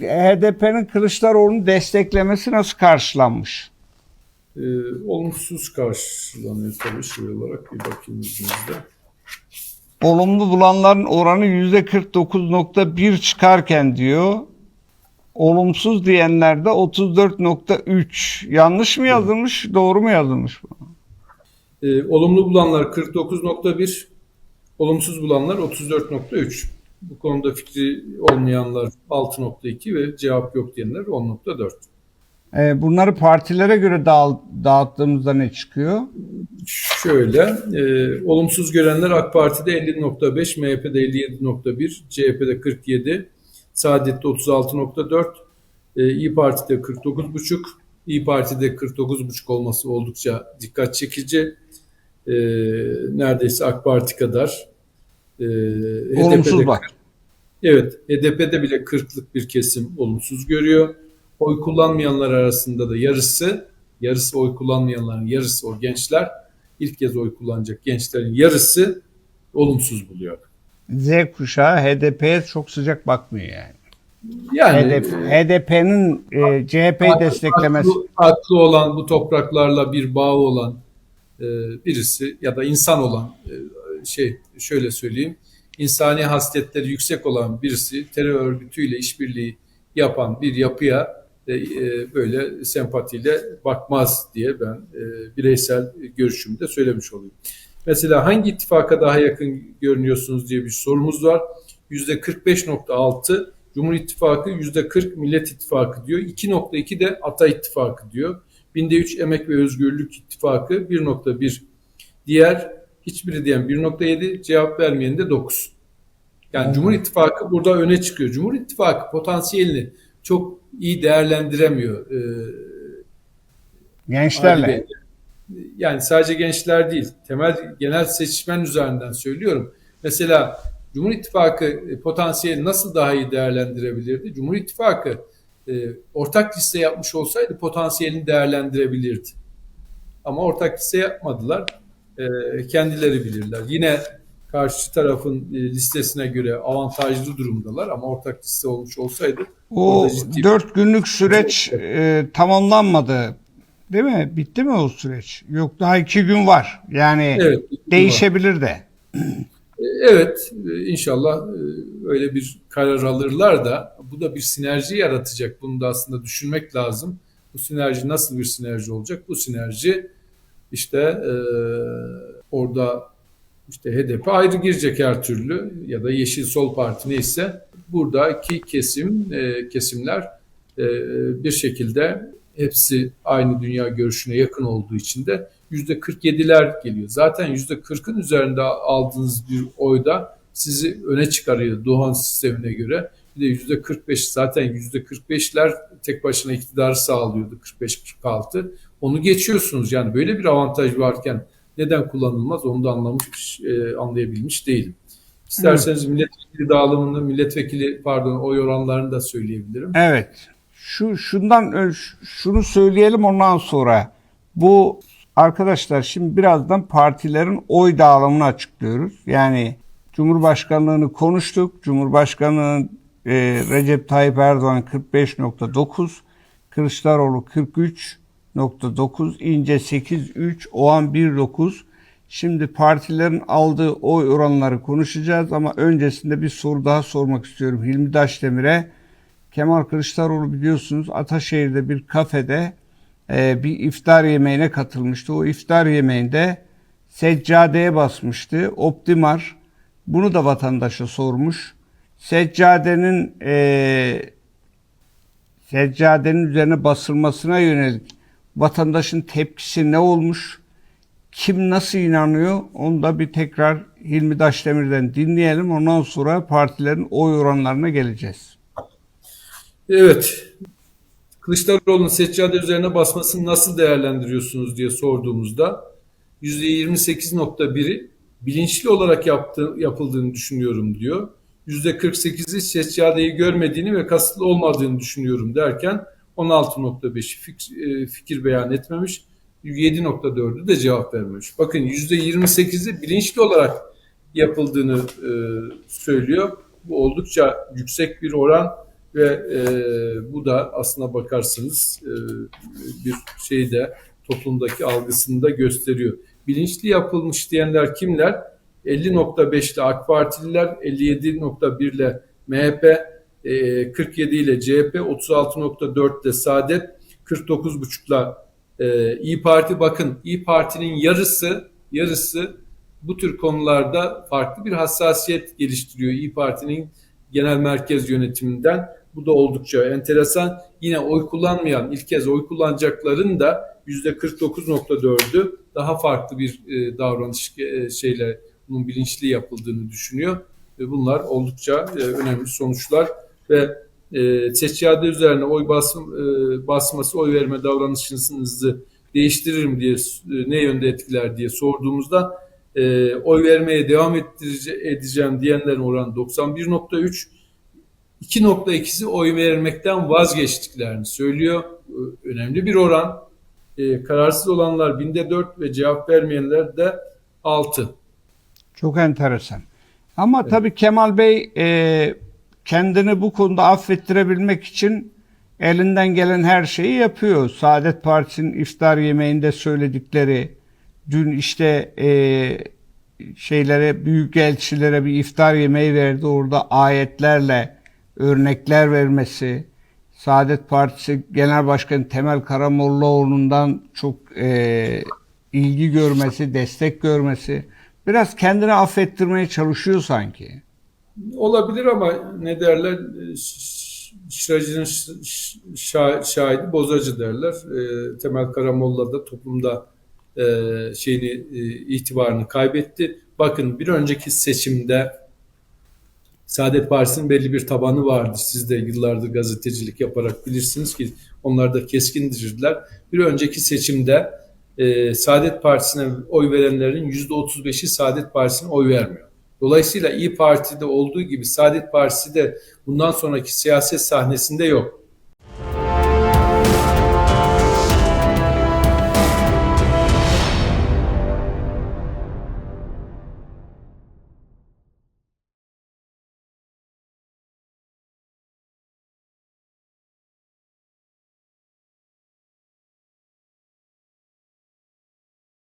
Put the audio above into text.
HDP'nin Kılıçdaroğlu'nu desteklemesi nasıl karşılanmış? Ee, olumsuz karşılanıyor tabii şey olarak bir bakayım izninizle. Olumlu bulanların oranı %49.1 çıkarken diyor. Olumsuz diyenler de 34.3. Yanlış mı yazılmış, doğru mu yazılmış bu? Ee, olumlu bulanlar 49.1, olumsuz bulanlar 34.3. Bu konuda fikri olmayanlar 6.2 ve cevap yok diyenler 10.4. Ee, bunları partilere göre dağıttığımızda ne çıkıyor? Şöyle, e, olumsuz görenler AK Parti'de 50.5, MHP'de 57.1, CHP'de 47, Saadet'te 36.4, e, İyi Parti'de 49.5, İyi Parti'de 49.5 olması oldukça dikkat çekici. E, neredeyse AK Parti kadar. E, Olumsuz HDP'de bak. Evet, HDP'de bile 40'lık bir kesim olumsuz görüyor. Oy kullanmayanlar arasında da yarısı, yarısı oy kullanmayanların yarısı o gençler, ilk kez oy kullanacak gençlerin yarısı olumsuz buluyor. Z kuşağı HDP'ye çok sıcak bakmıyor yani. Yani HDP, HDP'nin e, CHP'yi haklı- desteklemesi. Haklı, haklı olan bu topraklarla bir bağı olan e, birisi ya da insan olan e, şey şöyle söyleyeyim insani hasletleri yüksek olan birisi terör örgütüyle işbirliği yapan bir yapıya e, e, böyle sempatiyle bakmaz diye ben e, bireysel görüşümü de söylemiş olayım. Mesela hangi ittifaka daha yakın görünüyorsunuz diye bir sorumuz var. %45.6 Cumhur İttifakı %40 Millet İttifakı diyor. 2.2 de Ata İttifakı diyor. Binde 3 Emek ve Özgürlük İttifakı 1.1. Diğer hiçbiri diyen 1.7 cevap vermeyen de 9. Yani Hmm. Cumhur İttifakı burada öne çıkıyor. Cumhur İttifakı potansiyelini çok iyi değerlendiremiyor. Ee, Gençlerle. Yani sadece gençler değil, temel genel seçmen üzerinden söylüyorum. Mesela Cumhur İttifakı e, potansiyeli nasıl daha iyi değerlendirebilirdi? Cumhur İttifakı e, ortak liste yapmış olsaydı potansiyelini değerlendirebilirdi. Ama ortak liste yapmadılar. E, kendileri bilirler. Yine karşı tarafın e, listesine göre avantajlı durumdalar ama ortak liste olmuş olsaydı O dört günlük süreç e, tamamlanmadı. Değil mi? Bitti mi o süreç? Yok daha iki gün var. Yani Evet, değişebilir de. Evet, e, inşallah e, öyle bir karar alırlar da bu da bir sinerji yaratacak. Bunu da aslında düşünmek lazım. Bu sinerji nasıl bir sinerji olacak? Bu sinerji işte e, orada işte HDP ayrı girecek her türlü ya da Yeşil Sol Parti neyse buradaki kesim e, kesimler e, bir şekilde hepsi aynı dünya görüşüne yakın olduğu için de %47'ler geliyor. Zaten %40'ın üzerinde aldığınız bir oyda sizi öne çıkarıyor Doğan sistemine göre. Bir de %45 zaten %45'ler tek başına iktidarı sağlıyordu 45-46. Onu geçiyorsunuz yani böyle bir avantaj varken neden kullanılmaz onu da anlamış, e, anlayabilmiş değilim. İsterseniz milletvekili dağılımını, milletvekili pardon oy oranlarını da söyleyebilirim. Evet. Şu şundan ş- şunu söyleyelim ondan sonra. Bu arkadaşlar şimdi birazdan partilerin oy dağılımını açıklıyoruz. Yani Cumhurbaşkanlığını konuştuk. Cumhurbaşkanı e, Recep Tayyip Erdoğan 45.9, Kılıçdaroğlu 43.9, İnce 8.3, Oğan 1.9. Şimdi partilerin aldığı oy oranları konuşacağız ama öncesinde bir soru daha sormak istiyorum Hilmi Daşdemir'e. Kemal Kılıçdaroğlu biliyorsunuz Ataşehir'de bir kafede e, bir iftar yemeğine katılmıştı. O iftar yemeğinde seccadeye basmıştı. Optimar bunu da vatandaşa sormuş. Seccadenin e, seccadenin üzerine basılmasına yönelik vatandaşın tepkisi ne olmuş? Kim nasıl inanıyor? Onu da bir tekrar Hilmi Daşdemir'den dinleyelim. Ondan sonra partilerin oy oranlarına geleceğiz. Evet. Kılıçdaroğlu'nun seccade üzerine basmasını nasıl değerlendiriyorsunuz diye sorduğumuzda %28.1'i bilinçli olarak yaptı, yapıldığını düşünüyorum diyor. %48'i seccadeyi görmediğini ve kasıtlı olmadığını düşünüyorum derken 16.5'i fik- e, fikir beyan etmemiş. 7.4'ü de cevap vermemiş. Bakın %28'i bilinçli olarak yapıldığını e, söylüyor. Bu oldukça yüksek bir oran ve e, bu da aslına bakarsanız bir şeyde toplumdaki algısını da gösteriyor. Bilinçli yapılmış diyenler kimler? 50.5 ile AK Partililer, 57.1 ile MHP, e, 47 ile CHP, 36.4 ile Saadet, 49.5 ile İyi Parti. Bakın İyi Parti'nin yarısı yarısı bu tür konularda farklı bir hassasiyet geliştiriyor İyi Parti'nin genel merkez yönetiminden. Bu da oldukça enteresan. Yine oy kullanmayan, ilk kez oy kullanacakların da %49.4'ü daha farklı bir e, davranış e, şeyle bunun bilinçli yapıldığını düşünüyor. Ve bunlar oldukça e, önemli sonuçlar ve e, seçyade üzerine oy basm, e, basması, oy verme davranışınızı değiştirir mi diye, e, ne yönde etkiler diye sorduğumuzda e, oy vermeye devam ettirece- edeceğim diyenlerin oranı 91.3, 2.2'si oy vermekten vazgeçtiklerini söylüyor. E, Önemli bir oran. E, kararsız olanlar binde 4 ve cevap vermeyenler de 6. Çok enteresan. Ama tabii Kemal Bey e, kendini bu konuda affettirebilmek için elinden gelen her şeyi yapıyor. Saadet Partisi'nin iftar yemeğinde söyledikleri, dün işte e, şeylere, büyük elçilere bir iftar yemeği verdi. Orada ayetlerle örnekler vermesi, Saadet Partisi Genel Başkanı Temel Karamollaoğlu'ndan çok e, ilgi görmesi, destek görmesi biraz kendini affettirmeye çalışıyor sanki. Olabilir ama ne derler? Ş- Şıracının ş- ş- şah- şahidi bozacı derler. E, Temel Karamolla da toplumda e, şeyini e, itibarını kaybetti. Bakın bir önceki seçimde Saadet Partisi'nin belli bir tabanı vardı. Siz de yıllardır gazetecilik yaparak bilirsiniz ki onlar da keskindirdiler. Bir önceki seçimde e, Saadet Partisi'ne oy verenlerin %35'i Saadet Partisi'ne oy vermiyor. Dolayısıyla İyi Parti'de olduğu gibi Saadet Partisi de bundan sonraki siyaset sahnesinde yok.